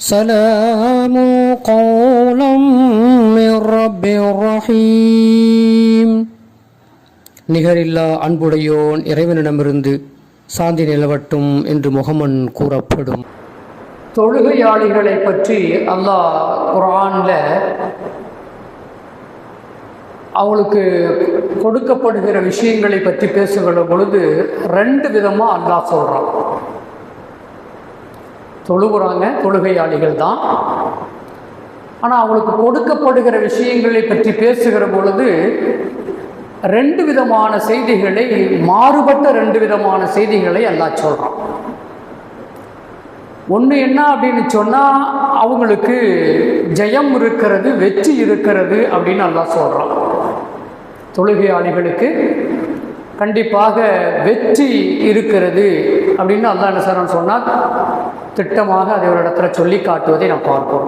سلام قولا من رب رحيم நிகரில்லா அன்புடையோன் இறைவனிடமிருந்து சாந்தி நிலவட்டும் என்று முகமன் கூறப்படும் தொழுகையாளிகளை பற்றி அல்லாஹ் குரானில் அவங்களுக்கு கொடுக்கப்படுகிற விஷயங்களை பற்றி பேசுகிற பொழுது ரெண்டு விதமாக அல்லாஹ் சொல்கிறான் தொழுகிறாங்க தொழுகையாளிகள் தான். ஆனால் அவங்களுக்கு கொடுக்கப்படுகிற விஷயங்களை பற்றி பேசுகிற பொழுது ரெண்டு விதமான செய்திகளை மாறுபட்ட ரெண்டு விதமான செய்திகளை எல்லாம் சொல்கிறான் ஒன்று என்ன அப்படின்னு சொன்னால் அவங்களுக்கு ஜெயம் இருக்கிறது வெற்றி இருக்கிறது அப்படின்னு நல்லா சொல்கிறான் தொழுகையாளிகளுக்கு கண்டிப்பாக வெற்றி இருக்கிறது அப்படின்னு அல்லா என்ன சார் சொன்னால் திட்டமாக அதை ஒரு இடத்துல சொல்லி காட்டுவதை நாம் பார்ப்போம்.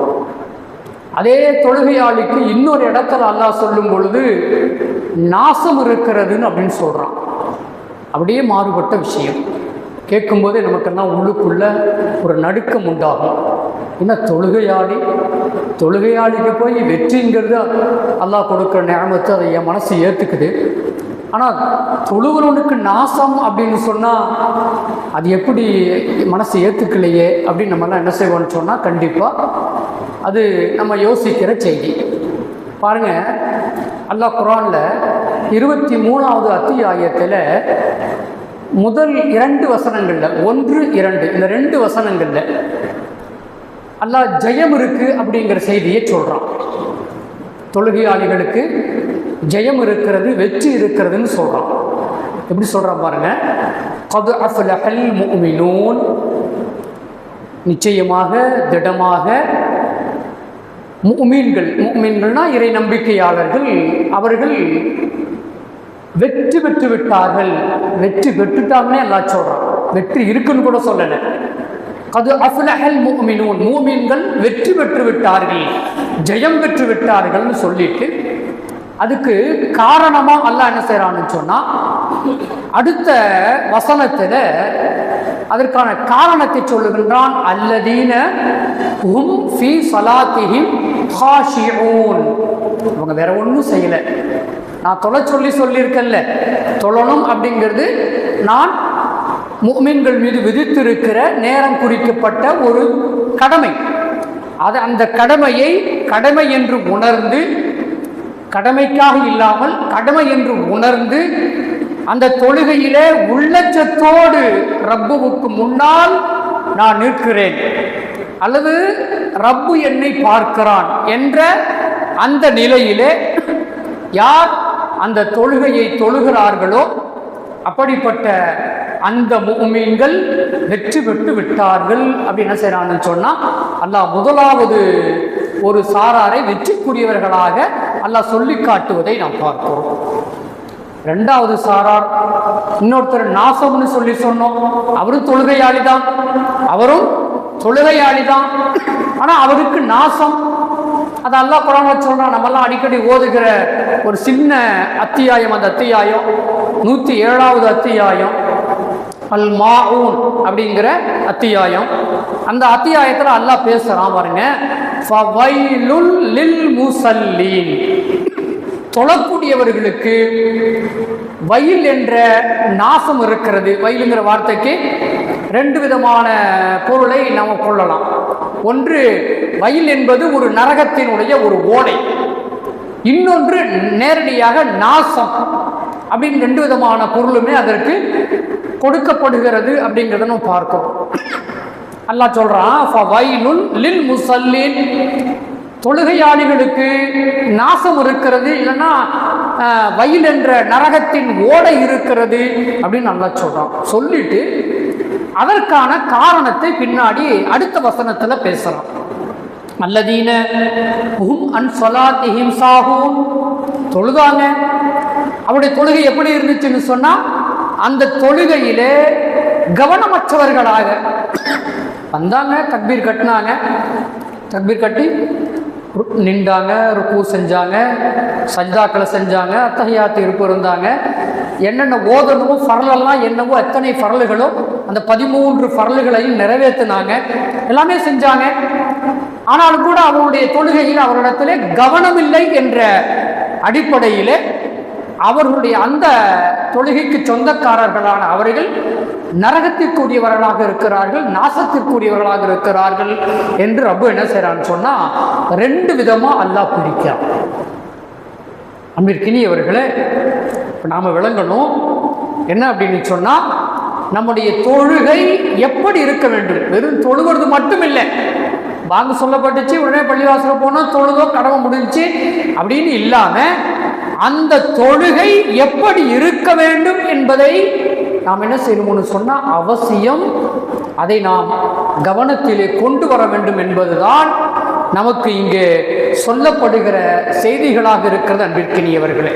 அதே தொழுகையாளிக்கு இன்னொரு இடத்துல அல்லாஹ் சொல்லும் பொழுது நாசம் இருக்கிறதுன்னு அப்படின்னு சொல்கிறான் அப்படியே மாறுபட்ட விஷயம். கேட்கும்போதே நமக்கெல்லாம் உள்ளுக்குள்ள ஒரு நடுக்கம் உண்டாகும். என்ன தொழுகையாளி? தொழுகையாளிக்கு போய் வெற்றிங்கிறது அல்லாஹ் கொடுக்குற நேமத்தை அதை என் மனசு ஏற்றுக்குது ஆனால் தொழுகிறவனுக்கு நாசம் அப்படின்னு சொன்னால் அது எப்படி மனசு ஏற்றுக்கலையே அப்படின்னு நம்மலாம் என்ன செய்வோம்னு சொன்னால் கண்டிப்பாக அது நம்ம யோசிக்கிற செய்தி. பாருங்கள் அல்லாஹ் குரானில் இருபத்தி மூணாவது அத்தியாயத்தில் முதல் இரண்டு வசனங்களில் ஒன்று இரண்டு இந்த ரெண்டு வசனங்களில் அல்லாஹ் ஜெயம் இருக்கு அப்படிங்கிற செய்தியை சொல்கிறான் தொழுகையாளிகளுக்கு ஜெயம் இருக்கிறது வெற்றி இருக்கிறதுன்னு சொல்கிறான் எப்படி சொல்கிறான் பாருங்க? கது அஃபலஹல் முமினூன் நிச்சயமாக திடமாக முமீன்கள் முமீன்கள்னா இறை நம்பிக்கையாளர்கள் அவர்கள் வெற்றி பெற்று விட்டார்கள். வெற்றி பெற்றுட்டாங்கன்னே எல்லாம் சொல்கிறான் வெற்றி இருக்குன்னு கூட சொல்லலை. அது அஃபுலஹல் மூமினூன் மூமீன்கள் வெற்றி பெற்று விட்டார்கள் ஜெயம் பெற்று விட்டார்கள்னு சொல்லிட்டு அதுக்கு காரணமாக அல்லாஹ் என்ன செய்யறான்னு சொன்னா அடுத்த வசனத்தில் அதற்கான காரணத்தை சொல்லுகின்றான் அல்லதீன ஹும் ஃபி சலாத்திஹிம் ஹாஷிஊன். இவங்க வேற ஒன்றும் செய்யலை. நான் தொலை சொல்லி சொல்லியிருக்கேன்ல தொழணும் அப்படிங்கிறது நான் முக்மீன்கள் மீது விதித்திருக்கிற நேரம் குறிக்கப்பட்ட ஒரு கடமை. அது அந்த கடமையை கடமை என்று உணர்ந்து கடமைக்காக இல்லாமல் கடமை என்று உணர்ந்து அந்த தொழுகையிலே உள்ளச்சத்தோடு ரப்புவுக்கு முன்னால் நான் நிற்கிறேன். அல்லது ரப்பு என்னை பார்க்கிறான் என்ற அந்த நிலையிலே யார் அந்த தொழுகையை தொழுகிறார்களோ அப்படிப்பட்ட அந்த முகமீன்கள் வெற்றி பெற்று விட்டார்கள் அப்படின்னு என்ன செய்யறான்னு சொன்னால் அல்லாஹ் முதலாவது ஒரு சாராரை வெற்றிக்குரியவர்களாக அல்லாஹ் சொல்லி காட்டுவதை நாம் பார்க்கிறோம். ரெண்டாவது சாரார் இன்னொருத்தர் நாசம்னு சொல்லி சொன்னோம். அவரும் தொழுகையாளி தான் அவரும் தொழுகையாளி தான் ஆனால் அவருக்கு நாசம். அது அல்லா குரான் சொல்கிறான் நம்மெல்லாம் அடிக்கடி ஓதுகிற ஒரு சின்ன அத்தியாயம் அந்த அத்தியாயம் நூற்றி ஏழாவது அத்தியாயம் அல் மாவுன் அப்படிங்கிற அத்தியாயம். அந்த அத்தியாயத்தில் அல்லாஹ் பேசுகிறான் பாருங்க. முசல்லீன் தொழக்கூடியவர்களுக்கு வயல் என்ற நாசம் இருக்கிறது. வயலுங்கிற வார்த்தைக்கு ரெண்டு விதமான பொருளை நாம் கொள்ளலாம். ஒன்று வயல் என்பது ஒரு நரகத்தினுடைய ஒரு ஓடை. இன்னொன்று நேரடியாக நாசம் அப்படின்னு ரெண்டு விதமான பொருளுமே அதற்கு கொடுக்கப்படுகிறது அப்படிங்கிறத நம்ம பார்க்கிறோம். அல்லா சொல்றான் லில் முசல்லின் தொழுகையாளிகளுக்கு நாசம் இருக்கிறது இல்லைன்னா வயல் என்ற நரகத்தின் ஓடை இருக்கிறது அப்படின்னு நல்லா சொல்றான். சொல்லிட்டு அதற்கான காரணத்தை பின்னாடி அடுத்த வசனத்துல பேசுறான். அல்லதீன ஹும் அன் சொலாத்திஹிம் சாஹூன். தொழுதாங்க. அவருடைய தொழுகை எப்படி இருந்துச்சுன்னு சொன்னா அந்த தொழுகையிலே கவனமற்றவர்களாக வந்தாங்க தக்பீர் கட்டினாங்க. தக்பீர் கட்டி நின்றாங்க ருக்கு செஞ்சாங்க சஜ்தாக்களை செஞ்சாங்க அத்தகையாத்து இருப்பு இருந்தாங்க. என்னென்ன ஓதணுமோ ஃபரலெல்லாம் என்னவோ எத்தனை ஃபரல்களோ அந்த பதிமூன்று ஃபரல்களையும் நிறைவேற்றினாங்க எல்லாமே செஞ்சாங்க. ஆனாலும் கூட அவருடைய தொழுகையில் அவரிடத்திலே கவனமில்லை என்ற அடிப்படையிலே அவர்களுடைய அந்த தொழுகைக்கு சொந்தக்காரர்களான அவர்கள் நரகத்திற்குரியவர்களாக இருக்கிறார்கள் நாசத்திற்குரியவர்களாக இருக்கிறார்கள் என்று ரப்பு என்ன செய்கிறான்னு சொன்னா ரெண்டு விதமா அல்லாஹ் பிரிக்கிறான் அன்பிற்கினியவர்களே இப்போ நாம் விளங்கணும். என்ன அப்படின்னு சொன்னா நம்முடைய தொழுகை எப்படி இருக்க வேண்டும்? வெறும் தொழுகிறது மட்டும் இல்லை. வாங்க சொல்லப்பட்டுச்சு உடனே பள்ளிவாசல போனோம் தொழுதோ கடமை முடிஞ்சுச்சு அப்படின்னு இல்லாமல் அந்த தொழுகை எப்படி இருக்க வேண்டும் என்பதை நாம் என்ன செய்யணும்னு சொன்னால் அவசியம் அதை நாம் கவனத்திலே கொண்டு வர வேண்டும் என்பதுதான் நமக்கு இங்கே சொல்லப்படுகிற செய்திகளாக இருக்கிறது அன்பிற்கினியவர்களே.